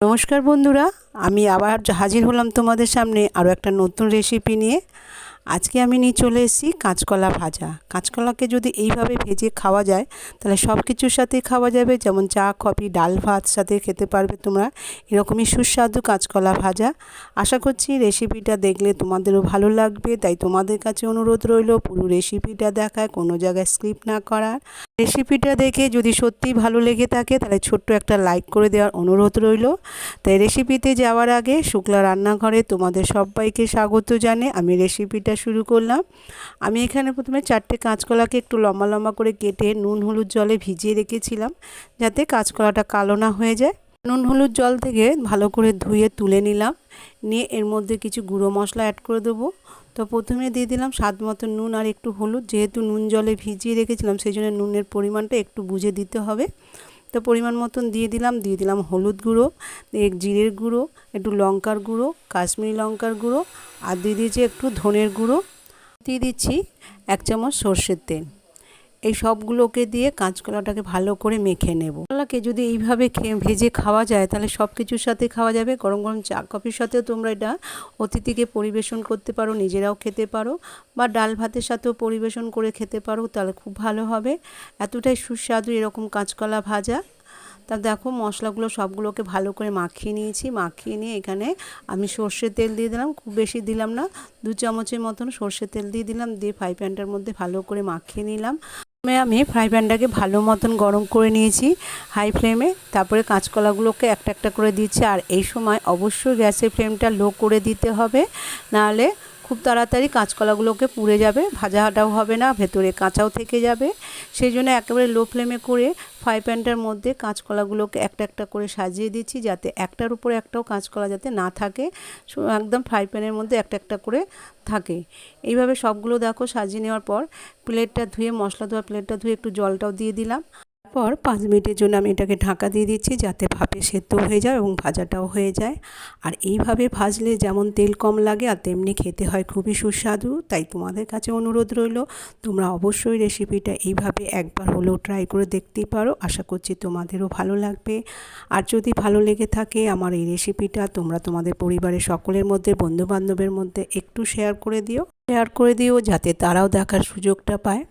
নমস্কার বন্ধুরা আমি আবার হাজির হলাম তোমাদের সামনে আরও একটা নতুন রেসিপি নিয়ে। আজকে আমি নিয়ে চলে এসেছি কাঁচকলা ভাজা। কাঁচকলাকে যদি এইভাবে ভেজে খাওয়া যায়, তাহলে সব কিছুর সাথেই খাওয়া যাবে। যেমন চা, কফি, ডাল ভাত সাথে খেতে পারবে তোমরা। এরকমই সুস্বাদু কাঁচকলা ভাজা। আশা করছি রেসিপিটা দেখলে তোমাদেরও ভালো লাগবে। তাই তোমাদের কাছে অনুরোধ রইল পুরো রেসিপিটা দেখায়, কোনো জায়গায় স্ক্রিপ্ট না করার। রেসিপিটা দেখে যদি সত্যিই ভালো লেগে থাকে, তাহলে ছোট্ট একটা লাইক করে দেওয়ার অনুরোধ রইল। তাই রেসিপিতে যাওয়ার আগে শুক্লা রান্নাঘরে তোমাদের সবাইকে স্বাগত জানে আমি রেসিপিটা শুরু করলাম। আমি এখানে প্রথমে চারটে কাঁচকলাকে একটু লম্বা লম্বা করে কেটে নুন, হলুদ জলে ভিজিয়ে রেখেছিলাম যাতে কাঁচকলাটা কালো না হয়ে যায়। নুন, হলুদ জল থেকে ভালো করে ধুয়ে তুলে নিলাম। নিয়ে এর মধ্যে কিছু গুঁড়ো মশলা অ্যাড করে দেবো। তো প্রথমে দিয়ে দিলাম স্বাদ মতো নুন আর একটু হলুদ। যেহেতু নুন জলে ভিজিয়ে রেখেছিলাম, সেই জন্য নুনের পরিমাণটা একটু বুঝে দিতে হবে। তো পরিমাণ মতন দিয়ে দিলাম দিয়ে দিলাম হলুদ গুঁড়ো জিরের গুঁড়ো, একটু লঙ্কার গুঁড়ো, কাশ্মীরি লঙ্কার গুঁড়ো, আর দিয়ে দিয়েছি একটু ধনের গুঁড়ো। দিয়ে দিচ্ছি এক চামচ সর্ষের তেল। এই সবগুলোকে দিয়ে কাঁচকলাটাকে ভালো করে মেখে নেব। কলাকে যদি এইভাবে ভেজে খাওয়া যায়, তাহলে সব কিছুর সাথে খাওয়া যাবে। গরম গরম চা, কফির সাথেও তোমরা এটা অতিথিকে পরিবেশন করতে পারো, নিজেরাও খেতে পারো বা ডাল ভাতের সাথেও পরিবেশন করে খেতে পারো, তাহলে খুব ভালো হবে। এতটাই সুস্বাদু এরকম কাঁচকলা ভাজা। তা দেখো, মশলাগুলো সবগুলোকে ভালো করে মাখিয়ে নিয়েছি। মাখিয়ে নিয়ে এখানে আমি সর্ষের তেল দিয়ে দিলাম, খুব বেশি দিলাম না, দু চামচের মতন সর্ষের তেল দিয়ে দিলাম, দিয়ে ফ্রাই প্যানটার মধ্যে ভালো করে মাখিয়ে নিলাম। আমি ফ্রাই প্যানটাকে ভালো মতন গরম করে নিয়েছি, হাই ফ্লেমে। তারপরে কাঁচকলাগুলোকে একটা একটা করে দিচ্ছি। আর এই সময় অবশ্যই গ্যাসের ফ্লেমটা লো করে দিতে হবে। নাহলে খুব তাড়াতাড়ি কাঁচকলাগুলোকে পুড়ে যাবে, ভাজাটাও হবে না, ভেতরে কাঁচাও থেকে যাবে। সেই জন্য একেবারে লো ফ্লেমে করে ফ্রাই প্যানটার মধ্যে কাঁচকলাগুলোকে একটা একটা করে সাজিয়ে দিচ্ছি, যাতে একটার উপরে একটাও কাঁচকলা যাতে না থাকে। একদম ফ্রাই প্যানের মধ্যে একটা একটা করে থাকে। এইভাবে সবগুলো দেখো সাজিয়ে নেওয়ার পর, প্লেটটা ধুয়ে, মশলা ধোয়া প্লেটটা ধুয়ে একটু জলটাও দিয়ে দিলাম। পর পাঁচ মিনিটের জন্য আমি এটাকে ঢাকা দিয়ে দিচ্ছি যাতে ভাপে সেদ্ধ হয়ে যায় এবং ভাজাটাও হয়ে যায়। আর এইভাবে ভাজলে যেমন তেল কম লাগে আর তেমনি খেতে হয় খুবই সুস্বাদু। তাই তোমাদের কাছে অনুরোধ রইল, তোমরা অবশ্যই রেসিপিটা এইভাবে একবার হলেও ট্রাই করে দেখতেই পারো। আশা করছি তোমাদেরও ভালো লাগবে। আর যদি ভালো লেগে থাকে আমার এই রেসিপিটা, তোমরা তোমাদের পরিবারের সকলের মধ্যে, বন্ধুবান্ধবের মধ্যে একটু শেয়ার করে দিও। শেয়ার করে দিও যাতে তারাও দেখার সুযোগটা পায়।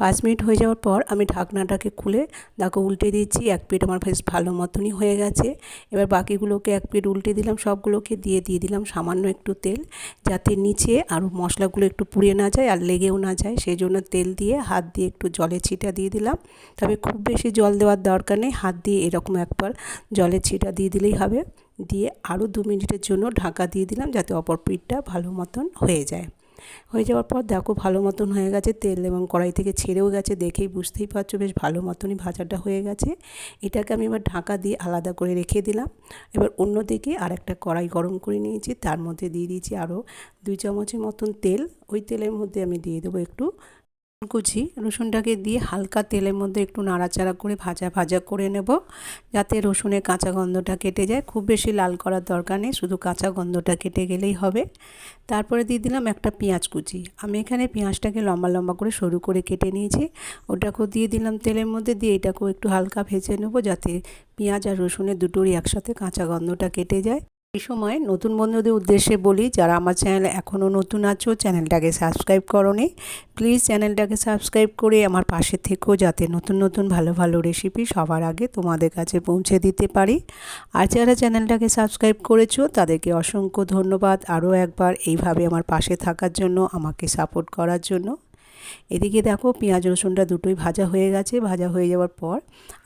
পাঁচ মিনিট হয়ে যাওয়ার পর আমি ঢাকনাটাকে খুলে দেখো উল্টে দিচ্ছি এক প্লেট আমার বেশ ভালো মতনই হয়ে গেছে। এবার বাকিগুলোকে এক প্লেট উল্টে দিলাম, সবগুলোকে দিয়ে দিয়ে দিলাম সামান্য একটু তেল যাতে নিচে আরও মশলাগুলো একটু পুড়ে না যায় আর লেগেও না যায়। সেই জন্য তেল দিয়ে হাত দিয়ে একটু জলের ছিটা দিয়ে দিলাম। তবে খুব বেশি জল দেওয়ার দরকার নেই, হাত দিয়ে এরকম একবার জলের ছিটা দিয়ে দিলেই হবে। দিয়ে আরও দু মিনিটের জন্য ঢাকা দিয়ে দিলাম যাতে অপর পিঠটা ভালো মতন হয়ে যায়। হয়ে যাওয়ার পর দেখো ভালো মতন হয়ে গেছে, তেল এবং কড়াই থেকে ছেড়েও গেছে দেখেই বুঝতেই পারছ, বেশ ভালো মতনই ভাজাটা হয়ে গেছে। এটাকে আমি এবার ঢাকা দিয়ে আলাদা করে রেখে দিলাম। এবার অন্যদিকে আর একটা কড়াই গরম করে নিয়েছি, তার মধ্যে দিয়ে দিয়েছি আরও দুই চামচের মতন তেল। ওই তেলের মধ্যে আমি দিয়ে দেবো একটু কুচি রসুনটাকে দিয়ে হালকা তেলের মধ্যে একটু নাড়াচাড়া করে ভাজা ভাজা করে নেব। যাতে রসুনের কাঁচা গন্ধটা কেটে যায়। খুব বেশি লাল করার দরকার নেই, শুধু কাঁচা গন্ধটা কেটে গেলেই হবে। তারপরে দিয়ে দিলাম একটা পেঁয়াজ কুচি। আমি এখানে পেঁয়াজটাকে লম্বা লম্বা করে সরু করে কেটে নিয়েছি। ওটাকেও দিয়ে দিলাম তেলের মধ্যে, দিয়ে এটাকেও একটু হালকা ভেজে নেব যাতে পেঁয়াজ আর রসুনের দুটোরই একসাথে কাঁচা গন্ধটা কেটে যায়। এই সময় নতুন বন্ধুদের উদ্দেশ্যে বলি, যারা আমার চ্যানেল এখনও নতুন আছো চ্যানেলটাকে সাবস্ক্রাইব করনি প্লিজ চ্যানেলটাকে সাবস্ক্রাইব করে আমার পাশে থেকেও যাতে নতুন নতুন ভালো ভালো রেসিপি সবার আগে তোমাদের কাছে পৌঁছে দিতে পারি। আর যারা চ্যানেলটাকে সাবস্ক্রাইব করেছ, তাদেরকে অসংখ্য ধন্যবাদ। আরও একবার, এইভাবে আমার পাশে থাকার জন্য, আমাকে সাপোর্ট করার জন্য। এদিকে দেখো পেঁয়াজ, রসুনটা দুটোই ভাজা হয়ে গেছে। ভাজা হয়ে যাওয়ার পর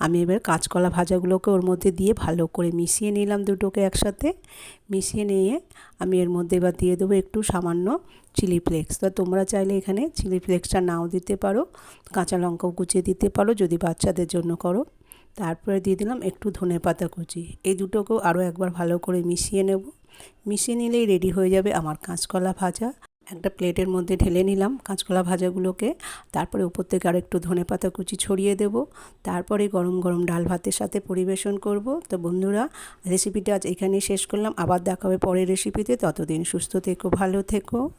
আমি এবার কাঁচকলা ভাজাগুলোকে ওর মধ্যে দিয়ে ভালো করে মিশিয়ে নিলাম দুটোকে একসাথে। মিশিয়ে নিয়ে আমি এর মধ্যে এবার দিয়ে দেবো একটু সামান্য চিলি ফ্লেক্স। তো তোমরা চাইলে এখানে চিলি ফ্লেক্সটা নাও দিতে পারো, কাঁচা লঙ্কাও কুচিয়ে দিতে পারো যদি বাচ্চাদের জন্য করো। তারপরে দিয়ে দিলাম একটু ধনে পাতা কুচি। এই দুটোকেও আরও একবার ভালো করে মিশিয়ে নেব। মিশিয়ে নিলেই রেডি হয়ে যাবে আমার কাঁচকলা ভাজা। একটা প্লেটের মধ্যে ঢেলে নিলাম কাঁচকলা ভাজাগুলোকে। তারপরে উপর থেকে আর একটু ধনে পাতা কুচি ছড়িয়ে দেব। তারপরে গরম গরম ডাল ভাতের সাথে পরিবেশন করব। তো বন্ধুরা রেসিপিটা আজ এখানেই শেষ করলাম। আবার দেখা হবে পরের রেসিপিতে ততদিন সুস্থ থেকো, ভালো থেকো।